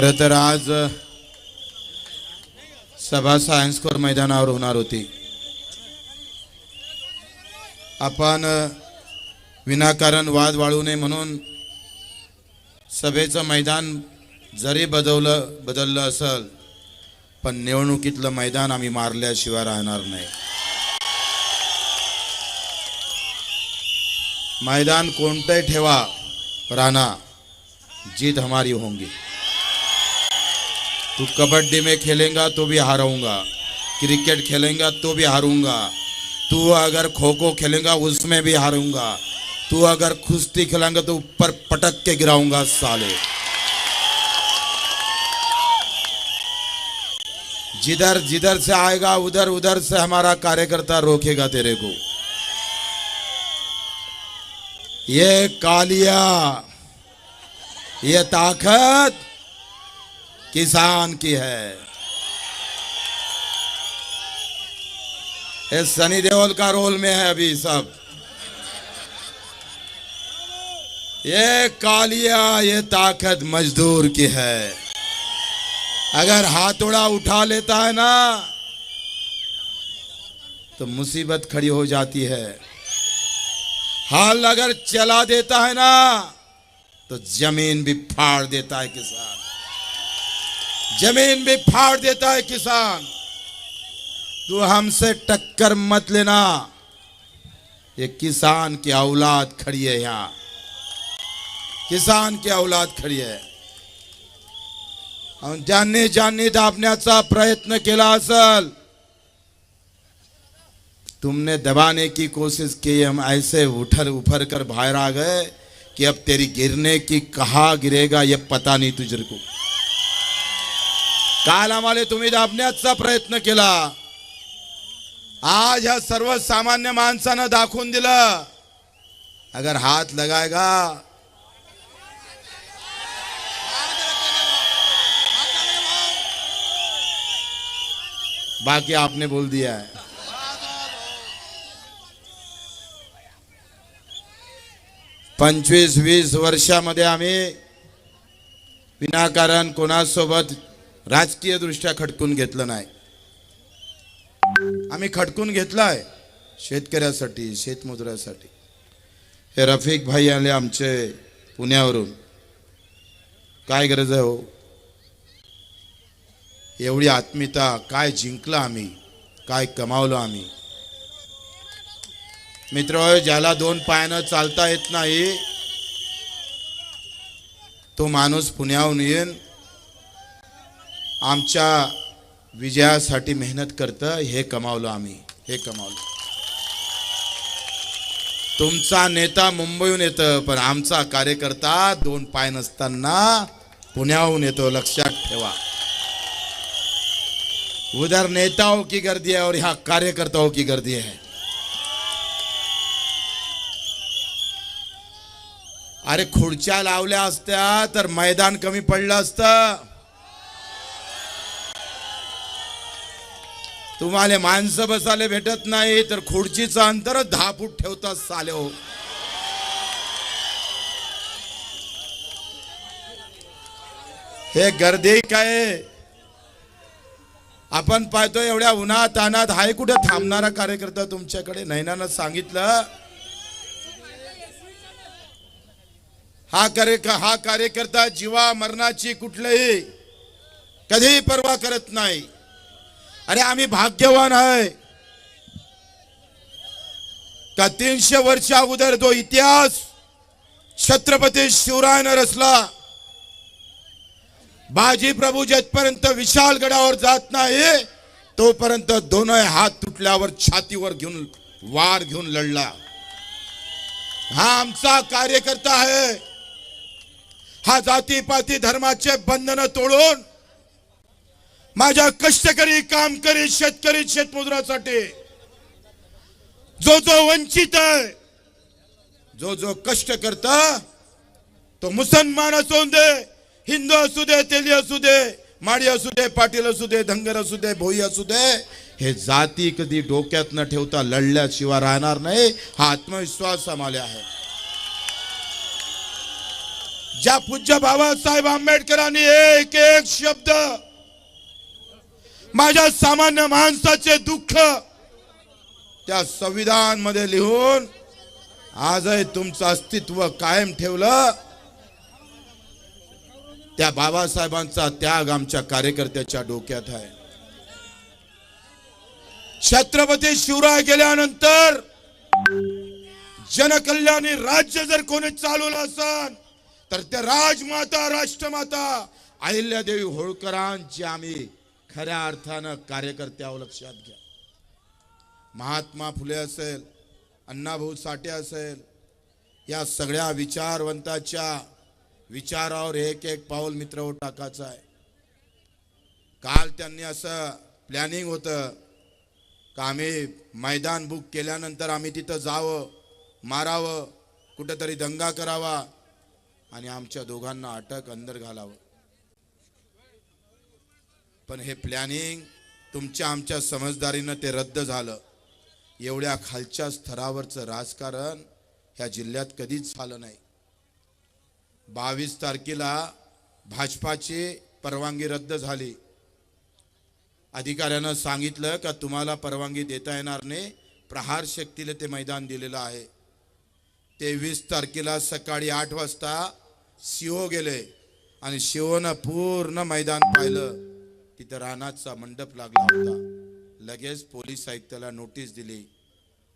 खरं तर आज सभा सायन्स कोर मैदानावर होणार होती. आपण विनाकारण वाद वाळू नये म्हणून सभेचं मैदान जरी बदवलं बदललं असल पण निवडणुकीतलं मैदान आम्ही मारल्याशिवाय राहणार नाही. मैदान कोणतंही ठेवा राणा जीत हमारी होंगी. तू कबड्डी में खेलेगा तो भी हारूँगा। क्रिकेट खेलेगा तो भी हारूँगा। तू अगर खो खो खेलेगा, उसमें भी हारूँगा। तू अगर कुश्ती खेलेंगा तो ऊपर पटक के गिराऊँगा साले। जिधर जिधर से आएगा, उधर उधर से हमारा कार्यकर्ता रोकेगा तेरे को। ये कालिया, ये ताकत। किसान की है। सनी देओल का रोल में है अभी सब। ये कालिया, ये ताकत मजदूर की है। अगर हाथोड़ा उठा लेता है ना तो मुसीबत खड़ी हो जाती है। हाल अगर चला देता है ना तो ज़मीन भी फाड़ देता है किसान। ज़मीन भी फाड़ देता है किसान। तू हमसे टक्कर मत लेना। ये किसान की औलाद खड़ी है यहाँ। किसान की औलाद खड़ी है। अन ज्यांनी ज्यांनी दाबण्याचा प्रयत्न केला असल। तुमने दबाने की कोशिश की, हम ऐसे उठर उफर कर बाहर आ गए कि अब तेरी गिरने की कहा गिरेगा, ये पता नहीं तुझे को। काल आम्हाला तुम्ही दाबण्याचा प्रयत्न केला. आज ह्या सर्वसामान्य माणसानं दाखवून दिलं. अगर हात लगायगा बाकी आपने बोल दिया है. पंचवीस वीस वर्षामध्ये आम्ही विनाकारण कोणासोबत राजकीय दृष्ट्या खटकून घेतलं नाही. आम्ही खटकून घेतलाय शेतकऱ्यासाठी शेतमजुरासाठी हे रफिक भाई आले आमचे पुण्यावरून. काय गरज आहे हो? एवढी आत्मीयता काय जिंकलं आम्ही काय कमावलं आम्ही? मित्र ज्याला दोन पायानं चालता येत नाही तो माणूस पुण्याहून येईन आमच्या विजयासाठी मेहनत करतं हे कमावलं आम्ही हे कमावलं. तुमचा नेता मुंबईहून येतं पण आमचा कार्यकर्ता दोन पाय नसताना पुण्याहून येतो लक्षात ठेवा. उधर नेताओं की गर्दी है और यहाँ कार्यकर्ताओं की गर्दी है। अरे खुर्च्या लावल्या असत्या तर मैदान कमी पडलं असतं. तुम्हाला माणसं बसायला भेटत नाही तर खुर्चीचं अंतर दहा फूट ठेवतात साले हो. हे गर्दी काय? आपण पाहतो एवढ्या उन्हात तानात हाय कुठे थांबणारा कार्यकर्ता तुमच्याकडे? नैनानं सांगितलं हा कार्य हा कार्यकर्ता जीवा मरणाची कुठलंही कधीही पर्वा करत नाही. अरे आम्ही भाग्यवान आहे. का तीनशे वर्ष अगोदर जो इतिहास छत्रपती शिवरायानं रचला बाजी प्रभू जेथपर्यंत विशाल गडावर जात नाही तोपर्यंत दोनही हात तुटल्यावर छातीवर घेऊन वार घेऊन लढला. हा आमचा कार्यकर्ता आहे. हा जातीपाती धर्माचे बंधन तोडून माझ्या कष्टकरी कामकरी शेतकरी शेतमजुरासाठी. जो जो वंचित आहे जो जो कष्ट करता तो मुसलमान असू दे हिंदू असू दे तेली असू दे माडी असू दे पाटील असू दे धंगर असू दे भोई असू दे हे जाती कधी डोक्यात न ठेवता लढल्याशिवाय राहणार नाही हा आत्मविश्वास आम्हाला आहे. ज्या पूज्य बाबासाहेब आंबेडकरांनी एक एक शब्द माझ्या सामान्य माणसाचे दुःख त्या संविधानमध्ये लिहून आजही तुमचं अस्तित्व कायम ठेवलं. त्या बाबासाहेबांचा त्याग आमच्या कार्यकर्त्याच्या डोक्यात आहे. छत्रपती शिवराय गेल्यानंतर जनकल्याणी राज्य जर कोणी चालवलं असन तर त्या राजमाता राष्ट्रमाता अहिल्यादेवी होळकरांची आम्ही खऱ्या अर्थानं कार्यकर्त्यावर लक्षात घ्या. महात्मा फुले असेल अण्णाभाऊ साठे असेल या सगळ्या विचारवंताच्या विचारावर एक एक पाऊल मित्र टाकायचं आहे. काल त्यांनी असं प्लॅनिंग होतं का आम्ही मैदान बुक केल्यानंतर आम्ही तिथं जावं मारावं कुठंतरी दंगा करावा आणि आमच्या दोघांना अटक अंदर घालावं. पण हे प्लॅनिंग तुमच्या आमच्या समजदारीनं ते रद्द झालं. एवढ्या खालच्या स्तरावरचं राजकारण ह्या जिल्ह्यात कधीच झालं नाही. बावीस तारखेला भाजपाची परवानगी रद्द झाली. अधिकाऱ्यानं सांगितलं का तुम्हाला परवानगी देता येणार नाही प्रहार शक्तीला ते मैदान दिलेलं आहे. तेवीस तारखेला सकाळी आठ वाजता सीओ गेले आणि शिवनं पूर्ण मैदान पाहिलं. तिथं रानाचा मंडप लागला होता. लगेच पोलीस आयुक्ताला नोटीस दिली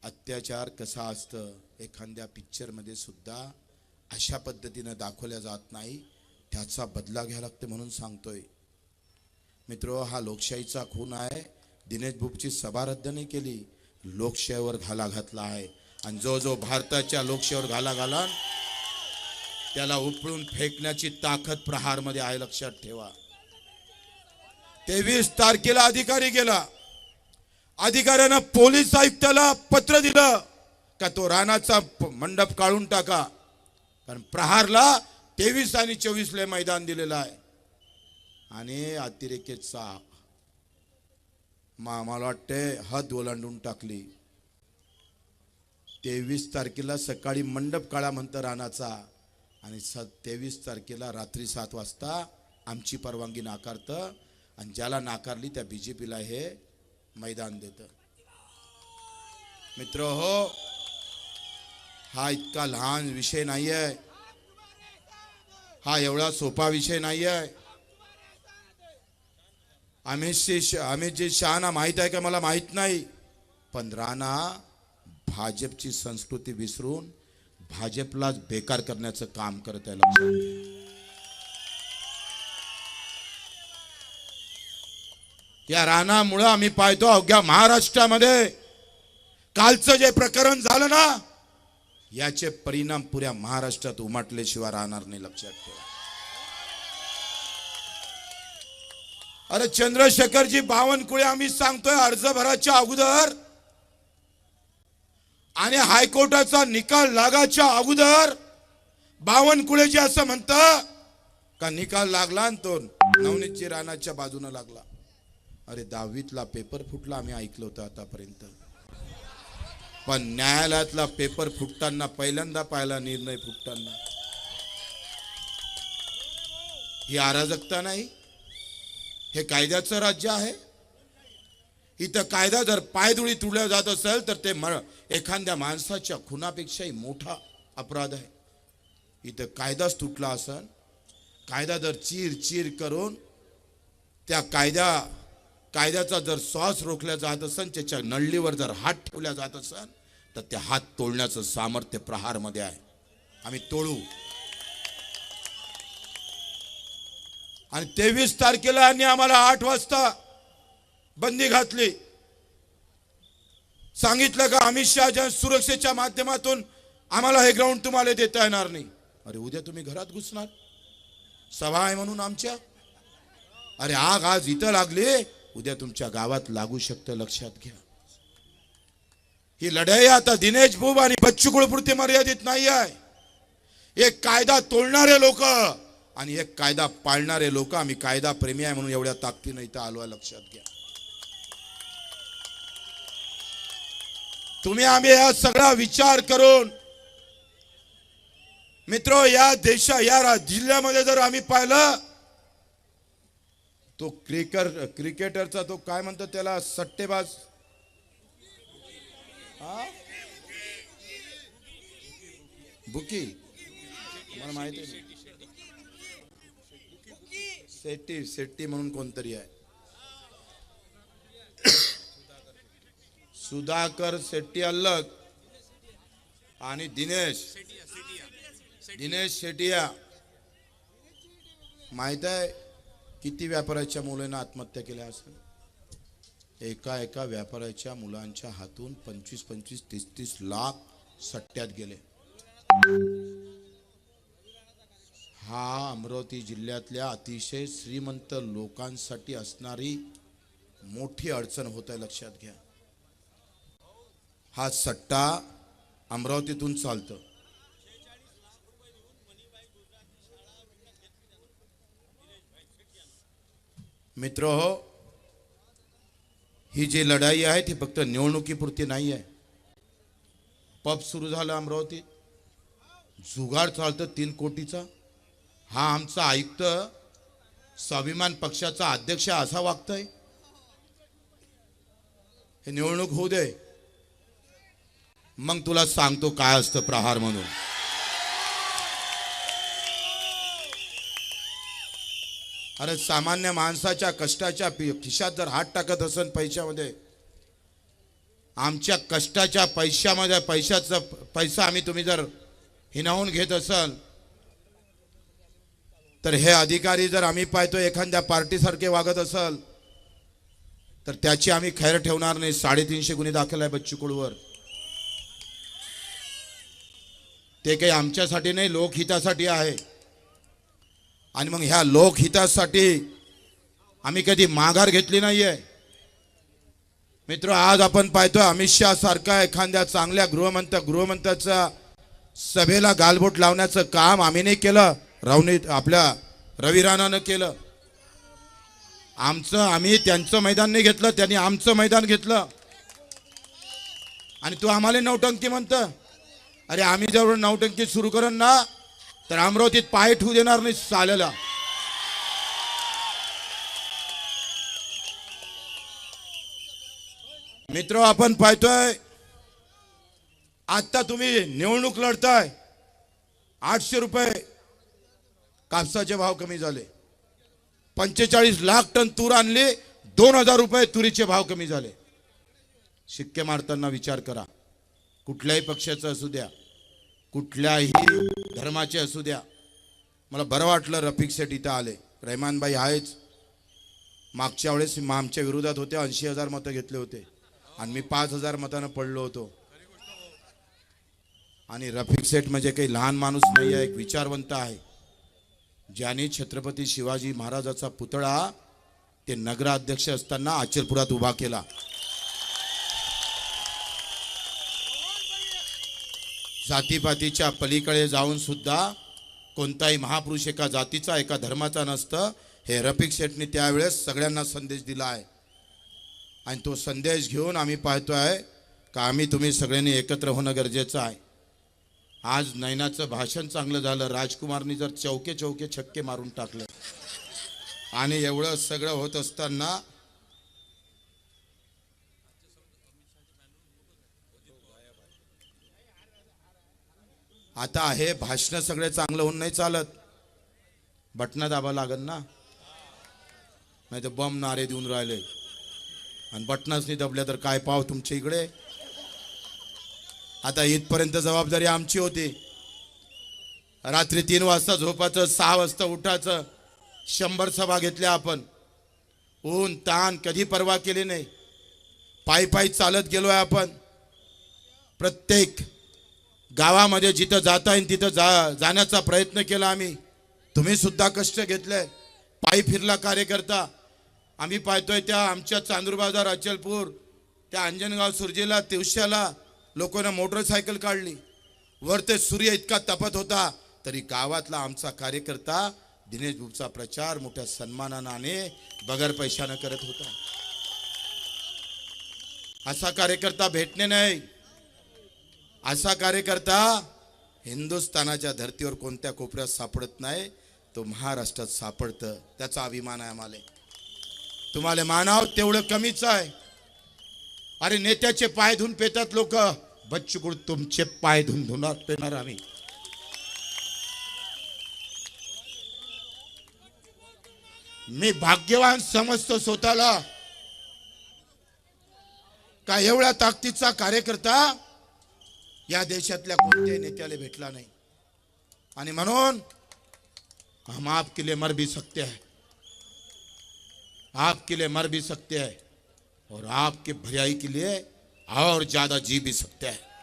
अत्याचार कसा असतं? एखाद्या पिक्चरमध्ये सुद्धा अशा पद्धतीनं दाखवल्या जात नाही. त्याचा बदला घ्यावा लागतो म्हणून सांगतोय. मित्र हा लोकशाहीचा खून आहे. दिनेश बुकची सभा रद्द नाही केली. लोकशाहीवर घाला घातला आहे. आणि जो जो भारताच्या लोकशाहीवर घाला घाला त्याला उपळून फेकण्याची ताकद प्रहारमध्ये आहे लक्षात ठेवा. तेवीस तारखेला अधिकारी गेला. अधिकाऱ्यानं पोलीस आयुक्ताला पत्र दिलं का तो रानाचा मंडप काढून टाका. कारण प्रहारला तेवीस आणि चोवीसला मैदान दिलेलं आहे. आणि अतिरेकेचा मा मला वाटते हद ओलांडून टाकली. तेवीस तारखेला सकाळी मंडप काळा म्हणतं रानाचा. आणि स तेवीस तारखेला रात्री सात वाजता आमची परवानगी नाकारतं. आणि ज्याला नाकारली त्या बी जे पीला हे मैदान देतं. मित्र हो हा इतका लहान विषय नाही आहे हा एवढा सोपा विषय नाही आहे अमितशी अमितजी शहाना माहीत आहे का मला? माहीत नाही. पण राणा भाजपची संस्कृती विसरून भाजपलाच बेकार करण्याचं काम करत आहे लक्षात त्या या आम्ही पाहतो अवघ्या महाराष्ट्रामध्ये. कालचं जे प्रकरण झालं ना याचे परिणाम पुऱ्या महाराष्ट्रात उमटल्याशिवाय राहणार नाही लक्षात ठेवा. अरे चंद्रशेखरजी बावनकुळे आम्ही सांगतोय अर्ज भराच्या अगोदर आणि हायकोर्टाचा निकाल लागाच्या अगोदर बावनकुळेजी असं म्हणतं का निकाल लागला आणि तो नवनीतजी राणाच्या बाजूने लागला. अरे दहावीतला पेपर फुटला आम्ही ऐकलं होतं आतापर्यंत. पण न्यायालयातला पेपर फुटताना पहिल्यांदा पाहिला निर्णय फुटताना. ही अराजकता नाही. हे कायद्याचं राज्य आहे. इथं कायदा जर पायधुळी तुडल्या जात असेल तर ते एखाद्या माणसाच्या खुनापेक्षाही मोठा अपराध आहे. इथं कायदाच तुटला असेल कायदा जर चीर चीर करून त्या कायद्या कायद्याचा जर श्वास रोखला जात असन त्याच्या नळलीवर जर हात ठेवला जात असन तर ते हात तोडण्याचं सामर्थ्य प्रहारमध्ये आहे. आम्ही तोडू. आणि तेवीस तारखेला यांनी आम्हाला आठ वाजता बंदी घातली. सांगितलं का अमित शहाच्या सुरक्षेच्या माध्यमातून आम्हाला हे ग्राउंड तुम्हाला देता येणार नाही. अरे उद्या तुम्ही घरात घुसणार. सभा आहे म्हणून आमच्या. अरे आग आज इथं लागली. उद्या तुमच्या गावात लागू शकतं लक्षात घ्या. ही लढाई आता दिनेश बुब आणि बच्चू कुळपुरती मर्यादित नाही आहे. एक कायदा तोडणारे लोक आणि एक कायदा पाळणारे लोक आम्ही कायदा प्रेमी आहे म्हणून एवढ्या ताकदीनं इथं आलो आहे लक्षात घ्या. तुम्ही आम्ही हा सगळा विचार करून मित्र या देशा या जिल्ह्यामध्ये जर आम्ही पाहिलं तो क्रिकर क्रिकेटरचा तो काय म्हणतो त्याला? सट्टेबाज. हा? बुकी. मला माहिती आहे. शेट्टी शेट्टी म्हणून कोणतरी आहे. सुधाकर शेट्टी अलग आणि दिनेश. दिनेश शेटिया माहीत आहे? किती व्यापाऱ्याच्या मुलांना आत्महत्या केल्या असेल? एका एका व्यापाऱ्याच्या मुलांच्या हातून पंचवीस पंचवीस तीस तीस लाख सट्ट्यात गेले. हा अमरावती जिल्ह्यातल्या अतिशय श्रीमंत लोकांसाठी असणारी मोठी अडचण होत आहे लक्षात घ्या. हा सट्टा अमरावतीतून चालतं. मित्र हो ही जी लढाई आहे ती फक्त निवडणुकीपुरती नाही आहे. पब सुरू झालं अमरावतीत जुगाड चालतं तीन कोटीचा. हा आमचा आयुक्त स्वाभिमान पक्षाचा अध्यक्ष असा वागतोय. हे निवडणूक होऊ दे. मग तुला सांगतो काय असतं प्रहार म्हणून. अरे सामान्य माणसाच्या कष्टाच्या पि- खिशात जर हात टाकत असेल पैशामध्ये आमच्या कष्टाच्या पैशामध्ये पैशाचा पैसा आम्ही तुम्ही जर हिनावून घेत असाल तर हे अधिकारी जर आम्ही पाहतो एखाद्या पार्टीसारखे वागत असाल तर त्याची आम्ही खैर ठेवणार नाही. साडेतीनशे गुन्हे दाखल आहे बच्चूकुळवर. ते काही आमच्यासाठी नाही लोकहितासाठी आहे. आणि मग ह्या लोकहितासाठी आम्ही कधी माघार घेतली नाहीये. मित्र आज आपण पाहतोय अमित शहा सारखा एखाद्या चांगल्या गृहमंत गृहमंत्र्याचा सभेला गालबोट लावण्याचं काम आम्ही नाही केलं. रवनी आपल्या रवी राणानं केलं. आमचं आम्ही त्यांचं मैदान नाही घेतलं त्यांनी आमचं मैदान घेतलं. आणि तू आम्हाला नौटंकी म्हणतं. अरे आम्ही जवळ नौटंकी सुरू करून ना तर अमरावतीत पाय ठेवू देणार नाही चालला मित्र आपण पाहतोय आता तुम्ही निवडणूक लढताय. आठशे रुपये कापसाचे भाव कमी झाले. पंचेचाळीस लाख टन तूर आणली दोन हजार रुपये तुरीचे भाव कमी झाले. शिक्के मारताना विचार करा. कुठल्याही पक्षाचा असू द्या. कुठल्याही धर्माचे असू द्या. मला बरं वाटलं रफिक सेठ इथं आले. रहमानबाई आहेच. मागच्या वेळेस आमच्या विरोधात होते ऐंशी हजार मतं घेतले होते. आणि मी पाच हजार मतानं पडलो होतो. आणि रफिक सेठ म्हणजे काही लहान माणूस नाही आहे एक विचारवंत आहे. ज्याने छत्रपती शिवाजी महाराजाचा पुतळा ते नगराध्यक्ष असताना अचलपुरात उभा केला. जातीपातीच्या पलीकडे जाऊन सुद्धा कोणताही महापुरुष एका जातीचा एका धर्माचा नसतं. हे रफिक शेठने त्यावेळेस सगळ्यांना संदेश दिला आहे. आणि तो संदेश घेऊन आम्ही पाहतो आहे का आम्ही तुम्ही सगळ्यांनी एकत्र होणं गरजेचं आहे. आज नैनाचं भाषण चांगलं झालं. राजकुमारनी जर चौके चौके छक्के मारून टाकलं. आणि एवढं सगळं होत असताना आता हे भाषण सगळे चांगलं होऊन नाही चालत. बटणं दाबा लागल ना? नाही तर बम नारे देऊन राहिले. आणि बटनच नाही दबल्या तर काय पाव तुमच्या इकडे? आता इथपर्यंत जबाबदारी आमची होती. रात्री तीन वाजता झोपायचं सहा वाजता उठायचं. शंभर सभा घेतल्या आपण. ऊन ताण कधी परवा केली नाही. पायी पायी चालत गेलोय आपण. प्रत्येक गावामध्ये जिथं जाता येईल तिथं जा जाण्याचा प्रयत्न केला आम्ही. तुम्ही सुद्धा कष्ट घेतले पायी फिरला कार्यकर्ता. आम्ही पाहतोय त्या आमच्या चांदूर बाजार अचलपूर त्या अंजनगाव सुरजेला तिवश्याला लोकांना मोटरसायकल काढली. वर ते सूर्य इतका तपत होता तरी गावातला आमचा कार्यकर्ता दिनेश बुबचा प्रचार मोठ्या सन्मानाने बगर पैशानं करत होता. असा कार्यकर्ता भेटणे नाही. असा कार्यकर्ता हिंदुस्थानाच्या धर्तीवर कोणत्या कोपऱ्यात सापडत नाही तो महाराष्ट्रात सापडतं. त्याचा अभिमान आहे आम्हाला. तुम्हाला मानाव तेवढं कमीच आहे. अरे नेत्याचे पाय धुवून पेतात लोक. बच्चूकुड तुमचे पाय धुवून धुणार पेणार आम्ही. मी भाग्यवान समजतो स्वतःला. का एवढ्या ताकदीचा कार्यकर्ता या देशातल्या कोणत्याही नेत्याला भेटला नाही. आणि म्हणून हम आपके लिए मर भी सकते हैं. आपके लिए मर भी सकते हैं. और आपके भलाई के लिए और ज्यादा जी भी सकते हैं.